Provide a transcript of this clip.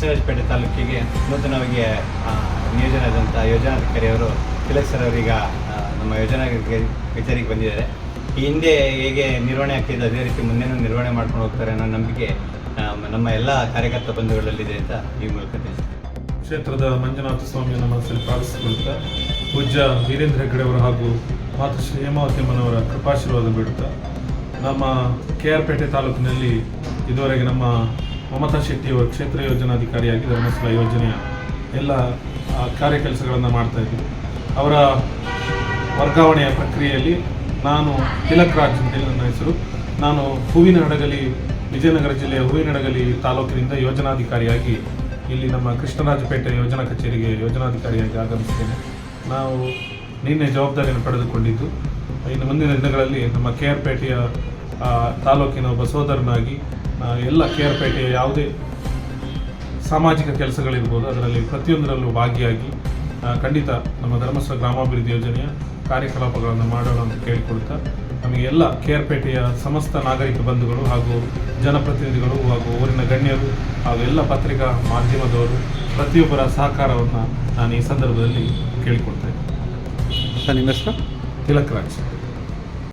ಕೃಷ್ಣರಾಜಪೇಟೆ ತಾಲೂಕಿಗೆ ನೂತನವಾಗಿ ನಿಯೋಜನೆಯಾದಂಥ ಯೋಜನಾಧಿಕಾರಿಯವರು ತಿಲಕ್ ಸರ್ ಅವರೀಗ ನಮ್ಮ ಯೋಜನಾ ಕಚೇರಿ- ಕಚೇರಿಗೆ ಬಂದಿದ್ದಾರೆ. ಈ ಹಿಂದೆ ಹೇಗೆ ನಿರ್ವಹಣೆ ಆಗ್ತಿದೆ, ಅದೇ ರೀತಿ ಮುಂದೆನೂ ನಿರ್ವಹಣೆ ಮಾಡ್ಕೊಂಡು ಹೋಗ್ತಾರೆ ಅನ್ನೋ ನಂಬಿಕೆ ನಮ್ಮ ಎಲ್ಲ ಕಾರ್ಯಕರ್ತ ಬಂಧುಗಳಲ್ಲಿದೆ ಅಂತ ಈ ಮೂಲಕ ಕ್ಷೇತ್ರದ ಮಂಜುನಾಥ ಸ್ವಾಮಿಯನ್ನು ಮನಸ್ಸಲ್ಲಿ ಪ್ರಾರ್ಥಿಸಿಕೊಳ್ಳುತ್ತಾ, ಪೂಜ್ಯ ವೀರೇಂದ್ರ ಹೆಗ್ಗಡೆ ಅವರು ಹಾಗೂ ಮಾತೃಶ್ರೀ ಹೇಮಾವತಿ ಅಮ್ಮನವರ ಕೃಪಾಶೀರ್ವಾದ ಬಿಡುತ್ತಾ, ನಮ್ಮ ಕೆ ಆರ್ ಪೇಟೆ ತಾಲೂಕಿನಲ್ಲಿ ಇದುವರೆಗೆ ನಮ್ಮ ಮಮತಾ ಶೆಟ್ಟಿಯವರು ಕ್ಷೇತ್ರ ಯೋಜನಾಧಿಕಾರಿಯಾಗಿ ಧರ್ಮಸ್ಥಳ ಯೋಜನೆಯ ಎಲ್ಲ ಕಾರ್ಯ ಕೆಲಸಗಳನ್ನು ಮಾಡ್ತಾ ಇದ್ದರು. ಅವರ ವರ್ಗಾವಣೆಯ ಪ್ರಕ್ರಿಯೆಯಲ್ಲಿ ನಾನು ತಿಲಕ್ ರಾಜ್ ಅಂತೇಳಿ ನನ್ನ ಹೆಸರು. ನಾನು ಹೂವಿನ ಹಡಗಲಿ, ವಿಜಯನಗರ ಜಿಲ್ಲೆಯ ಹೂವಿನ ಹಡಗಲಿ ತಾಲೂಕಿನಿಂದ ಯೋಜನಾಧಿಕಾರಿಯಾಗಿ ಇಲ್ಲಿ ನಮ್ಮ ಕೃಷ್ಣರಾಜಪೇಟೆ ಯೋಜನಾ ಕಚೇರಿಗೆ ಯೋಜನಾಧಿಕಾರಿಯಾಗಿ ಆಗಮಿಸಿದ್ದೇನೆ ನಾವು ನಿನ್ನೆ ಜವಾಬ್ದಾರಿಯನ್ನು ಪಡೆದುಕೊಂಡಿದ್ದು, ಇನ್ನು ಮುಂದಿನ ದಿನಗಳಲ್ಲಿ ನಮ್ಮ ಕೆ ಆರ್ ಪೇಟೆಯ ತಾಲೂಕಿನ ಒಬ್ಬ ಸೋದರನಾಗಿ ಎಲ್ಲ ಕೆ ಆರ್ ಪೇಟೆಯ ಯಾವುದೇ ಸಾಮಾಜಿಕ ಕೆಲಸಗಳಿರ್ಬೋದು ಅದರಲ್ಲಿ ಪ್ರತಿಯೊಂದರಲ್ಲೂ ಭಾಗಿಯಾಗಿ ಖಂಡಿತ ನಮ್ಮ ಧರ್ಮಸ್ಥಳ ಗ್ರಾಮಾಭಿವೃದ್ಧಿ ಯೋಜನೆಯ ಕಾರ್ಯಕಲಾಪಗಳನ್ನು ಮಾಡೋಣ ಅಂತ ಕೇಳಿಕೊಳ್ತಾ ನಮಗೆ ಎಲ್ಲ ಕೆ ಆರ್ ಪೇಟೆಯ ಸಮಸ್ತ ನಾಗರಿಕ ಬಂಧುಗಳು ಹಾಗೂ ಜನಪ್ರತಿನಿಧಿಗಳು ಹಾಗೂ ಊರಿನ ಗಣ್ಯರು ಹಾಗೂ ಎಲ್ಲ ಪತ್ರಿಕಾ ಮಾಧ್ಯಮದವರು ಪ್ರತಿಯೊಬ್ಬರ ಸಹಕಾರವನ್ನು ನಾನು ಈ ಸಂದರ್ಭದಲ್ಲಿ ಹೆಸರು? ತಿಲಕ್ ರಾಜ್.